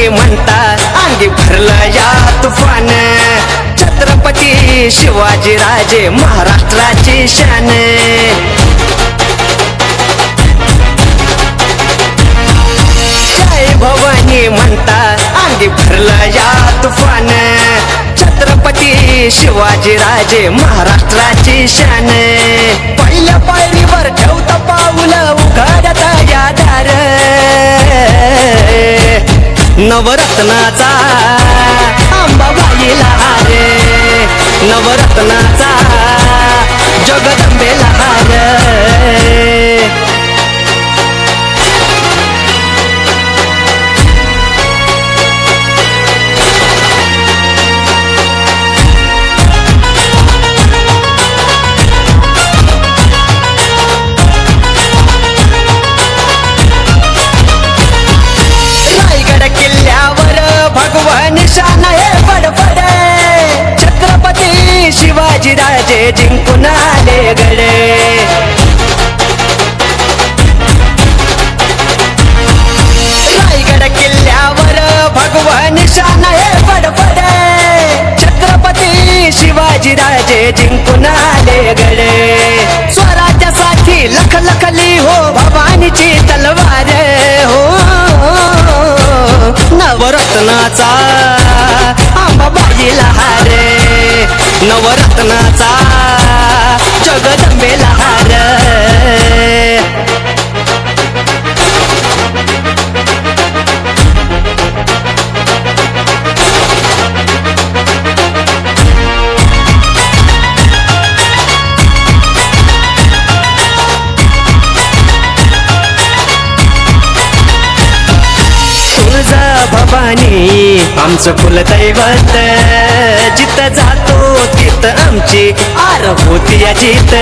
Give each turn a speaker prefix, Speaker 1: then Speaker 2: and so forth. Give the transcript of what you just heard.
Speaker 1: भवानी म्हणतात अंगी भरलं या तुफान. छत्रपती शिवाजी राजे महाराष्ट्राची शान. जय भवानी म्हणतात अंगी भरलं या तुफान. छत्रपती शिवाजी राजे महाराष्ट्राची शान. नवरत्नाचा. अंबाबाईला रे नवरत्नाचा. राजे जिंकून आले गडे. रायगड किल्ल्यावर भगवान शान हे बडबड छत्रपती शिवाजी राजे जिंकून आले गडे. स्वराज्यासाठी लख लखली हो भवानीची तलवार. हो. नवरत्नाचा पाणी. आमचं आमचं कुलदैवत जिथं जातो तिथं आमची आर होती या जित